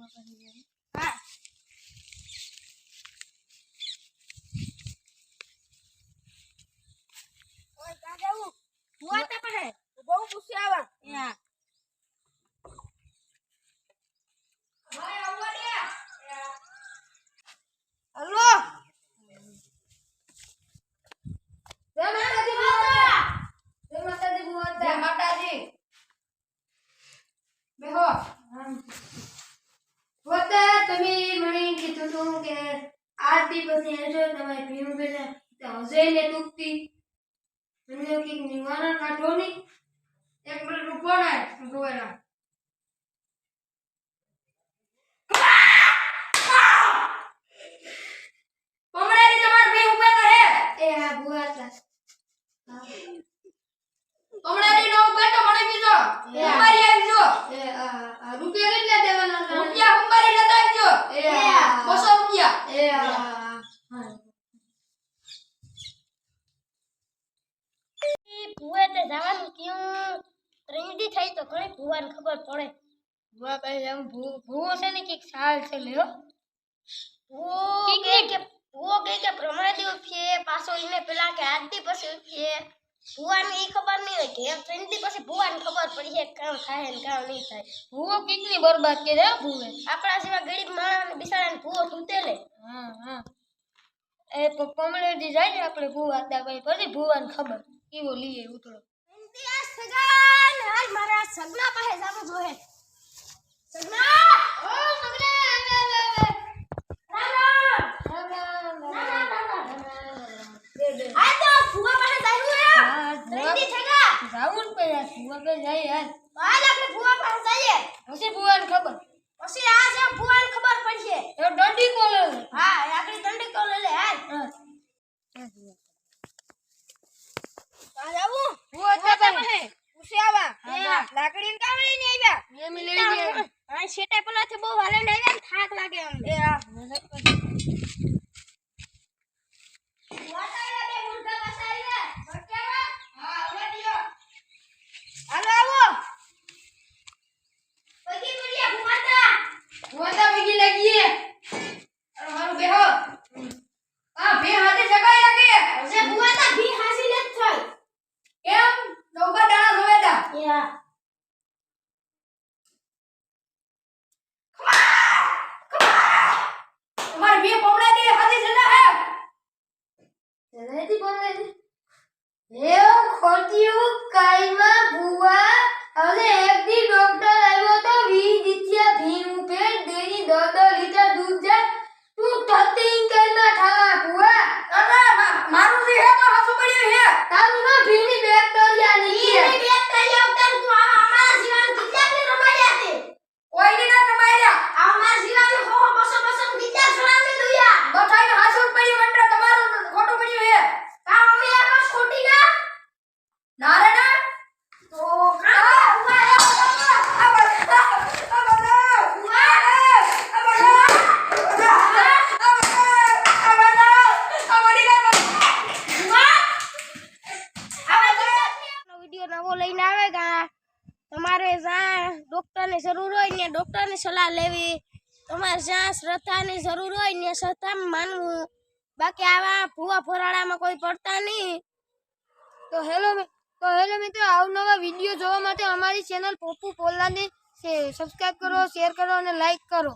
હા ઓય કાકા હું ભૂવા તે પડે બહુ પૂછી આવા યા ભાઈ આવવા દે હલો જય માતાજી ભૂવા જય માતાજી ભૂવા જય માતાજી બેહો પોતે તમે મને કીધું હતું કે આરતી પછી આવજો તમારે ભીમ પેલા હજે ને દુખતી મને કે નિવારણ કાઢો ની એક મિનિટ રૂપો ને રોવેલા રૂપિયા તમાર બે ઉભે કરે એ હા બુઆ હતા પમણેરી નો ઉભે તો મને કીધો ઉંબારી આવજો એ આ રૂપિયા કેટલા દેવાના રૂપિયા ઉંબારી લેતા આવજો એ 200 રૂપિયા એ તે જવાનું ક્યું ત્રણદી થઈ તો ઘણી ભૂવાને ખબર પડે. ભૂવા કહે એમ ભૂવો છે ને કંઈક સાલ છે લ્યો ભૂવો કે કે? ભૂવો કે કે પ્રમાણે દી ઉઠીએ પાછો એને પેલા કે આજથી પછી ઉઠીએ ભૂવાને એ ખબર નહીં હોય કે એમ પછી ભૂવાને ખબર પડી છે કામ થાય ને કામ નહીં થાય. ભૂવો કેટલી બરબાદ કરે હો ભૂવે. આપણા જેવા ગરીબ માણસ બિચારાને ભૂવો તૂટે લે હા હા. એ પમળેજી જાય ને આપણે ભૂવા ભાઈ પછી ભૂવાને ખબર. કેવો લીએ ઉતરો આ સગન હાલ મારા સગના પાસે જાવું જોઈએ સગના ઓ રામ રામ આ છે ફુવા પાસે જાવું હે હા, ત્રણદી થઈ ગયા જાવું જ પડે ભૂવા કઈ જાય યાર હાલ આપણે ફુવા પાસે જઈએ પછી ભૂવાને ખબર પછી આ જે ફુવાને ખબર પડશે એ દંડી કોલે હા એ આપણી દંડી કોલ લે હાલ આ જાવું ભૂવા હતા ભાઈ પૂછી આવા હા. લાકડી કામ લઈને આવ્યા એમ લઈ ગયા આ શેટા પેલાથી બહુ હાલે આવ્યા ને થાક લાગે અમને એ આ ભૂવા ભેગી લાગીએ અરે મારું બેહો આ બે હાથે જગાઈ લાગે કેમ નૌકા દાણા ધોવેતા તમારે બે પમડા ની હાથે જના હે જનાતી પમડા ની એવું ખોટિયું તમારે જ્યાં ડૉક્ટરની જરૂર હોય ને ડૉક્ટરની સલાહ લેવી, તમારે જ્યાં શ્રદ્ધાની જરૂર હોય ને શ્રદ્ધામાં માનવું. બાકી આવા ભૂવા ફોરાળામાં કોઈ પડતા નહીં. તો હેલો તો હેલો મિત્રો અવનવા વીડિયો જોવા માટે અમારી ચેનલ પોપુ પોલાને સબસ્ક્રાઈબ કરો શેર કરો અને લાઈક કરો.